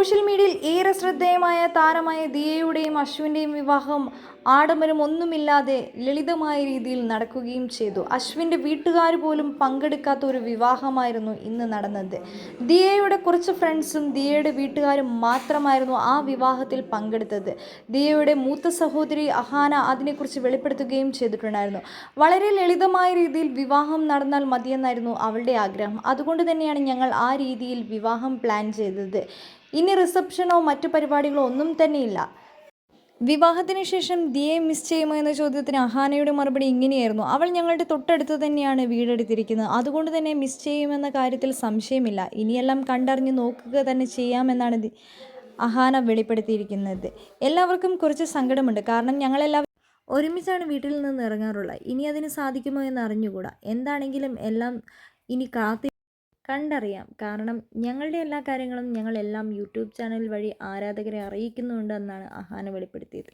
Social മീഡിയയിൽ ഏറെ ശ്രദ്ധേയമായ താരമായ ദിയയുടെയും അശ്വിന്റെയും വിവാഹം ആഡംബരം ഒന്നുമില്ലാതെ ലളിതമായ രീതിയിൽ നടക്കുകയും ചെയ്തു. അശ്വിന്റെ വീട്ടുകാർ പോലും പങ്കെടുക്കാത്ത ഒരു വിവാഹമായിരുന്നു ഇന്ന് നടന്നത്. ദിയയുടെ കുറച്ച് ഫ്രണ്ട്സും ദിയയുടെ വീട്ടുകാരും മാത്രമായിരുന്നു ആ വിവാഹത്തിൽ പങ്കെടുത്തത്. ദിയയുടെ മൂത്ത സഹോദരി അഹാന അതിനെക്കുറിച്ച് വെളിപ്പെടുത്തുകയും ചെയ്തിട്ടുണ്ടായിരുന്നു. വളരെ ലളിതമായ രീതിയിൽ വിവാഹം നടന്നാൽ മതിയെന്നായിരുന്നു അവളുടെ ആഗ്രഹം. അതുകൊണ്ട് തന്നെയാണ് ഞങ്ങൾ ആ രീതിയിൽ വിവാഹം പ്ലാൻ ചെയ്തത്. ഇനി റിസപ്ഷനോ മറ്റു പരിപാടികളോ ഒന്നും തന്നെയില്ല. വിവാഹത്തിന് ശേഷം ദിയെ മിസ് ചെയ്യുമോ എന്ന ചോദ്യത്തിന് അഹാനയുടെ മറുപടി ഇങ്ങനെയായിരുന്നു. അവൾ ഞങ്ങളുടെ തൊട്ടടുത്ത് തന്നെയാണ് വീടെടുത്തിരിക്കുന്നത്. അതുകൊണ്ട് തന്നെ മിസ് ചെയ്യുമെന്ന കാര്യത്തിൽ സംശയമില്ല. ഇനിയെല്ലാം കണ്ടറിഞ്ഞ് നോക്കുക തന്നെ ചെയ്യാമെന്നാണ് അഹാന വെളിപ്പെടുത്തിയിരിക്കുന്നത്. എല്ലാവർക്കും കുറച്ച് സങ്കടമുണ്ട്. കാരണം ഞങ്ങളെല്ലാവരും ഒരുമിച്ചാണ് വീട്ടിൽ നിന്ന് ഇറങ്ങാറുള്ളത്. ഇനി അതിന് സാധിക്കുമോ എന്ന് അറിഞ്ഞുകൂടാ എന്താണെങ്കിലും എല്ലാം ഇനി കാത്തി കണ്ടറിയാം. കാരണം ഞങ്ങളുടെ എല്ലാ കാര്യങ്ങളും ഞങ്ങളെല്ലാം യൂട്യൂബ് ചാനൽ വഴി ആരാധകരെ അറിയിക്കുന്നുണ്ട് എന്നാണ് അഹാന വെളിപ്പെടുത്തിയത്.